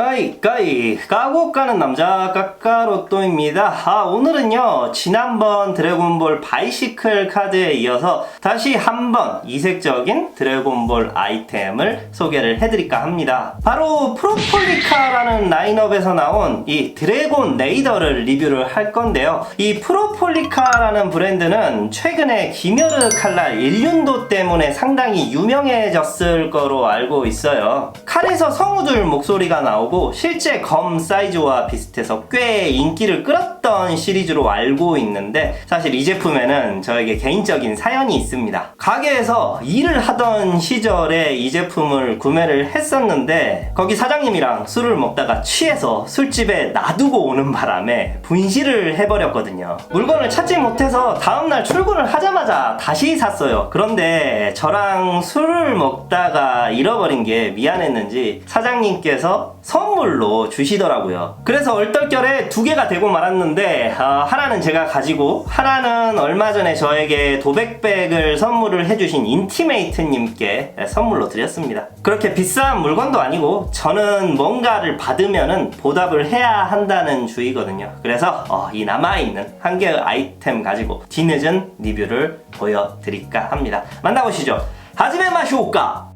까이 까고 까는 남자 까까로또입니다. 아 오늘은요 지난번 드래곤볼 바이시클 카드에 이어서 다시 한번 이색적인 드래곤볼 아이템을 소개를 해드릴까 합니다. 바로 프로폴리카라는 라인업에서 나온 이 드래곤 레이더를 리뷰를 할 건데요. 이 프로폴리카라는 브랜드는 최근에 기멸르 칼날 일륜도 때문에 상당히 유명해졌을 거로 알고 있어요. 칼에서 성우들 목소리가 나오고 실제 검 사이즈와 비슷해서 꽤 인기를 끌었 던 시리즈로 알고 있는데 사실 이 제품에는 저에게 개인적인 사연이 있습니다. 가게에서 일을 하던 시절에 이 제품을 구매를 했었는데 거기 사장님이랑 술을 먹다가 취해서 술집에 놔두고 오는 바람에 분실을 해버렸거든요. 물건을 찾지 못해서 다음날 출근을 하자마자 다시 샀어요. 그런데 저랑 술을 먹다가 잃어버린 게 미안했는지 사장님께서 선물로 주시더라고요. 그래서 얼떨결에 두 개가 되고 말았는데 어, 하나는 제가 가지고 하나는 얼마 전에 저에게 도백백을 선물을 해주신 인티메이트님께 선물로 드렸습니다. 그렇게 비싼 물건도 아니고 저는 뭔가를 받으면은 보답을 해야 한다는 주의거든요. 그래서 어, 이 남아있는 한 개의 아이템 가지고 뒤늦은 리뷰를 보여드릴까 합니다. 만나보시죠. 하지메 마쇼까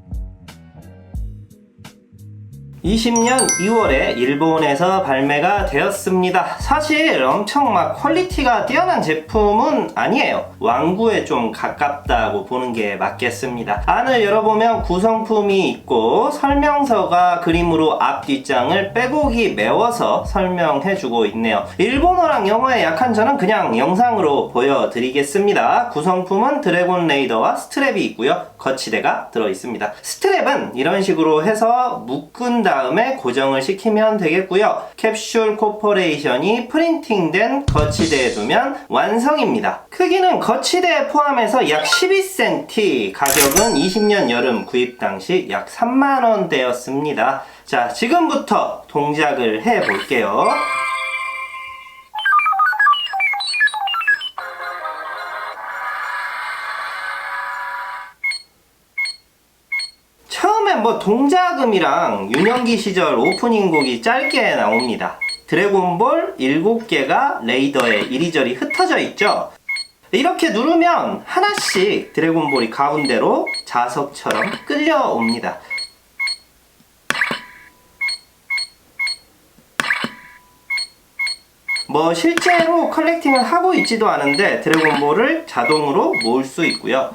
20년 2월에 일본에서 발매가 되었습니다. 사실 엄청 막 퀄리티가 뛰어난 제품은 아니에요. 왕구에 좀 가깝다고 보는 게 맞겠습니다. 안을 열어보면 구성품이 있고 설명서가 그림으로 앞 뒷장을 빼곡이 메워서 설명해주고 있네요. 일본어랑 영어에 약한 저는 그냥 영상으로 보여드리겠습니다. 구성품은 드래곤 레이더와 스트랩이 있고요. 거치대가 들어있습니다. 스트랩은 이런 식으로 해서 묶은 다음 에 고정을 시키면 되겠고요. 캡슐 코퍼레이션이 프린팅된 거치대에 두면 완성입니다. 크기는 거치대 포함해서 약 12cm, 가격은 20년 여름 구입 당시 약 3만원대였습니다. 자, 지금부터 동작을 해볼게요. 동자금이랑 윤영기 시절 오프닝 곡이 짧게 나옵니다. 드래곤볼 7개가 레이더에 이리저리 흩어져 있죠. 이렇게 누르면 하나씩 드래곤볼이 가운데로 자석처럼 끌려옵니다. 뭐 실제로 컬렉팅을 하고 있지도 않은데 드래곤볼을 자동으로 모을 수 있고요.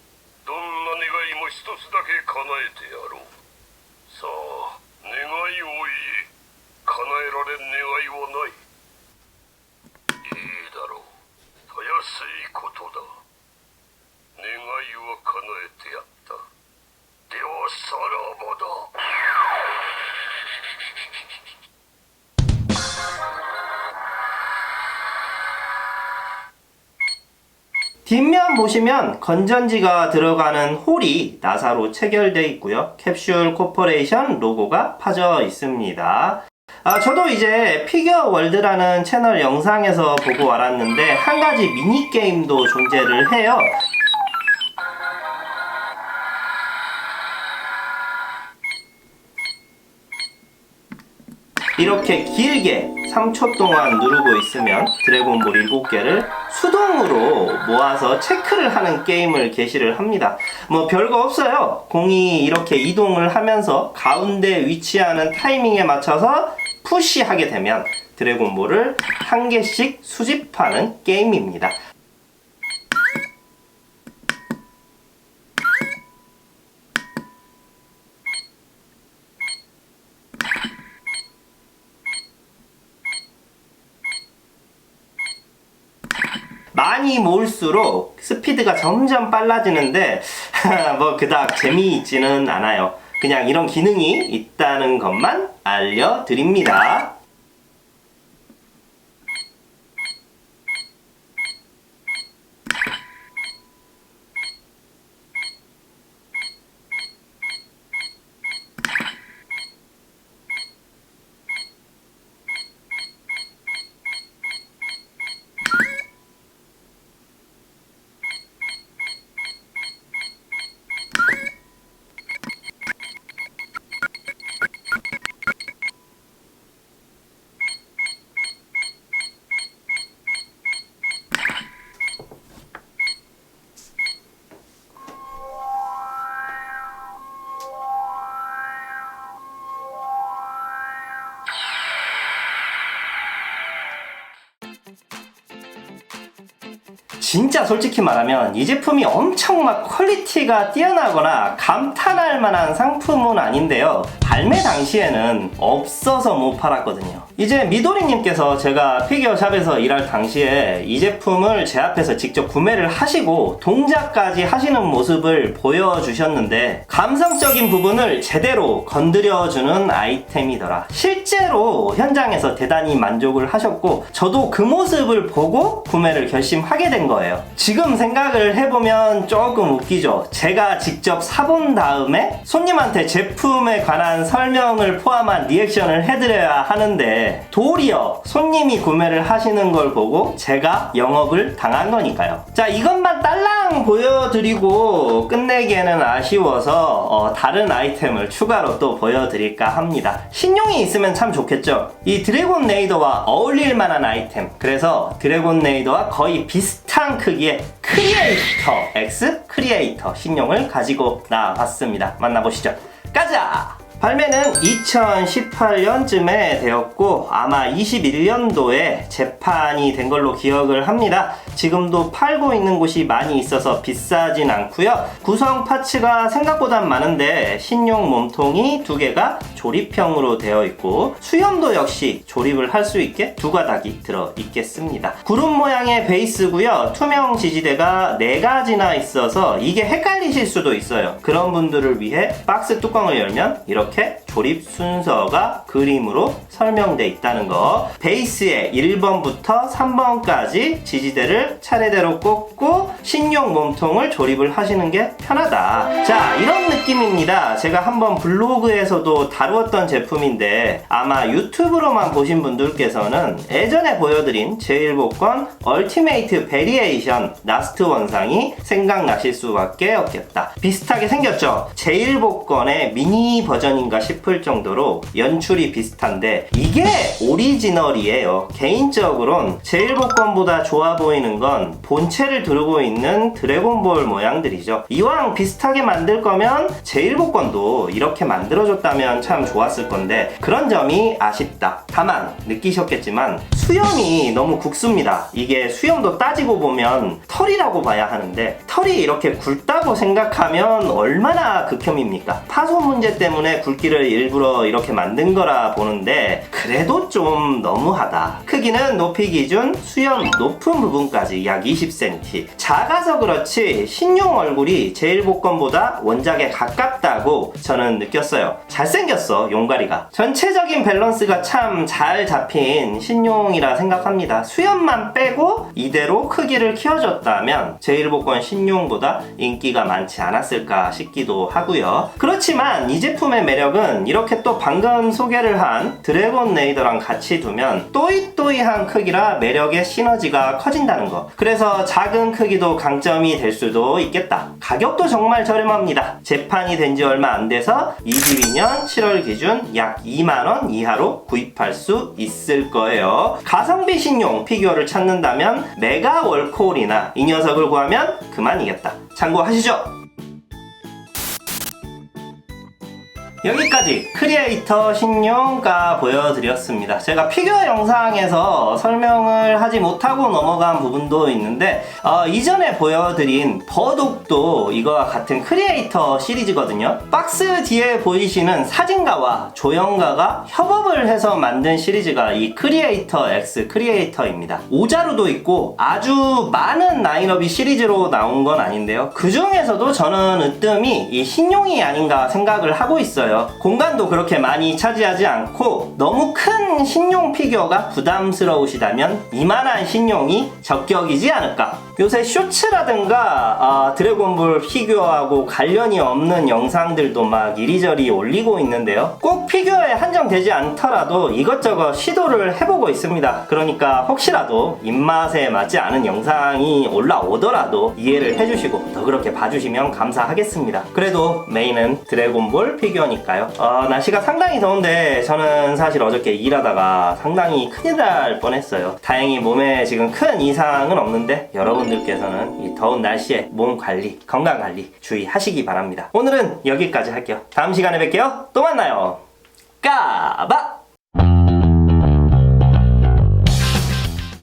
一つだけ叶えてやろう。さあ願いを言え叶えられん願いはないい。 뒷면 보시면 건전지가 들어가는 홀이 나사로 체결되어 있고요. 캡슐 코퍼레이션 로고가 파져 있습니다. 아, 저도 이제 피겨 월드라는 채널 영상에서 보고 알았는데 한 가지 미니 게임도 존재를 해요. 이렇게 길게 3초 동안 누르고 있으면 드래곤볼 7개를 수동으로 모아서 체크를 하는 게임을 게시를 합니다. 뭐 별거 없어요. 공이 이렇게 이동을 하면서 가운데 위치하는 타이밍에 맞춰서 푸시하게 되면 드래곤볼을 한 개씩 수집하는 게임입니다. 많이 모을수록 스피드가 점점 빨라지는데 뭐 그닥 재미있지는 않아요. 그냥 이런 기능이 있다는 것만 알려드립니다. 진짜 솔직히 말하면 이 제품이 엄청 막 퀄리티가 뛰어나거나 감탄할 만한 상품은 아닌데요. 발매 당시에는 없어서 못 팔았거든요. 이제 미도리님께서 제가 피규어샵에서 일할 당시에 이 제품을 제 앞에서 직접 구매를 하시고 동작까지 하시는 모습을 보여주셨는데 감성적인 부분을 제대로 건드려주는 아이템이더라. 실제로 현장에서 대단히 만족을 하셨고 저도 그 모습을 보고 구매를 결심하게 된 거예요. 지금 생각을 해보면 조금 웃기죠. 제가 직접 사본 다음에 손님한테 제품에 관한 설명을 포함한 리액션을 해드려야 하는데 도리어 손님이 구매를 하시는 걸 보고 제가 영업을 당한 거니까요. 자, 이것만 딸랑 보여드리고 끝내기에는 아쉬워서 어, 다른 아이템을 추가로 또 보여드릴까 합니다. 신용이 있으면 참 좋겠죠. 이 드래곤 레이더와 어울릴 만한 아이템. 그래서 드래곤 레이더와 거의 비슷한 크기의 크리에이터 X 크리에이터 신용을 가지고 나왔습니다. 만나보시죠. 가자! 발매는 2018년쯤에 되었고 아마 21년도에 재판이 된 걸로 기억을 합니다. 지금도 팔고 있는 곳이 많이 있어서 비싸진 않고요. 구성 파츠가 생각보다 많은데 신용 몸통이 두 개가 조립형으로 되어 있고 수염도 역시 조립을 할 수 있게 두 가닥이 들어 있겠습니다. 구름 모양의 베이스고요. 투명 지지대가 네 가지나 있어서 이게 헷갈리실 수도 있어요. 그런 분들을 위해 박스 뚜껑을 열면 이렇게 조립 순서가 그림으로 설명되어 있다는 거. 베이스에 1번부터 3번까지 지지대를 차례대로 꽂고 신용 몸통을 조립을 하시는 게 편하다. 자, 이런 느낌입니다. 제가 한번 블로그에서도 다루었던 제품인데 아마 유튜브로만 보신 분들께서는 예전에 보여드린 제1복권 얼티메이트 베리에이션 라스트 원상이 생각나실 수밖에 없겠다. 비슷하게 생겼죠? 제1복권의 미니 버전 인가 싶을 정도로 연출이 비슷한데 이게 오리지널이에요. 개인적으론 제1복권보다 좋아 보이는 건 본체를 두르고 있는 드래곤볼 모양들이죠. 이왕 비슷하게 만들 거면 제1복권도 이렇게 만들어줬다면 참 좋았을 건데 그런 점이 아쉽다. 다만 느끼셨겠지만 수염이 너무 굵습니다. 이게 수염도 따지고 보면 털이라고 봐야 하는데 털이 이렇게 굵다고 생각하면 얼마나 극혐입니까? 파손 문제 때문에 굵기를 일부러 이렇게 만든 거라 보는데 그래도 좀 너무하다. 크기는 높이 기준 수염 높은 부분까지 약 20cm. 작아서 그렇지 신용 얼굴이 제1복권보다 원작에 가깝다고 저는 느꼈어요. 잘생겼어 용가리가. 전체적인 밸런스가 참 잘 잡힌 신용이 라 생각합니다. 수염만 빼고 이대로 크기를 키워줬다면 제1복권 신용보다 인기가 많지 않았을까 싶기도 하고요. 그렇지만 이 제품의 매력은 이렇게 또 방금 소개를 한 드래곤 레이더랑 같이 두면 또이또이한 크기라 매력의 시너지가 커진다는 거. 그래서 작은 크기도 강점이 될 수도 있겠다. 가격도 정말 저렴합니다. 재판이 된 지 얼마 안 돼서 22년 7월 기준 약 2만원 이하로 구입할 수 있을 거예요. 가성비 신용 피규어를 찾는다면 메가 월콜이나 이 녀석을 구하면 그만이겠다. 참고하시죠. 여기까지 크리에이터 신용가 보여드렸습니다. 제가 피규어 영상에서 설명을 하지 못하고 넘어간 부분도 있는데 어, 이전에 보여드린 버독도 이거와 같은 크리에이터 시리즈거든요. 박스 뒤에 보이시는 사진가와 조형가가 협업을 해서 만든 시리즈가 이 크리에이터 X 크리에이터입니다. 오자루도 있고 아주 많은 라인업이 시리즈로 나온 건 아닌데요. 그 중에서도 저는 으뜸이 이 신용이 아닌가 생각을 하고 있어요. 있어요. 공간도 그렇게 많이 차지하지 않고 너무 큰 신용 피규어가 부담스러우시다면 이만한 신용이 적격이지 않을까. 요새 쇼츠라든가 아, 드래곤볼 피규어하고 관련이 없는 영상들도 막 이리저리 올리고 있는데요. 꼭 피규어에 한정되지 않더라도 이것저것 시도를 해보고 있습니다. 그러니까 혹시라도 입맛에 맞지 않은 영상이 올라오더라도 이해를 해주시고 더 그렇게 봐주시면 감사하겠습니다. 그래도 메인은 드래곤볼 피규어니까 요. 어, 날씨가 상당히 더운데 저는 사실 어저께 일하다가 상당히 큰일 날 뻔했어요. 다행히 몸에 지금 큰 이상은 없는데 여러분들께서는 이 더운 날씨에 몸 관리, 건강 관리 주의하시기 바랍니다. 오늘은 여기까지 할게요. 다음 시간에 뵐게요. 또 만나요. 까바!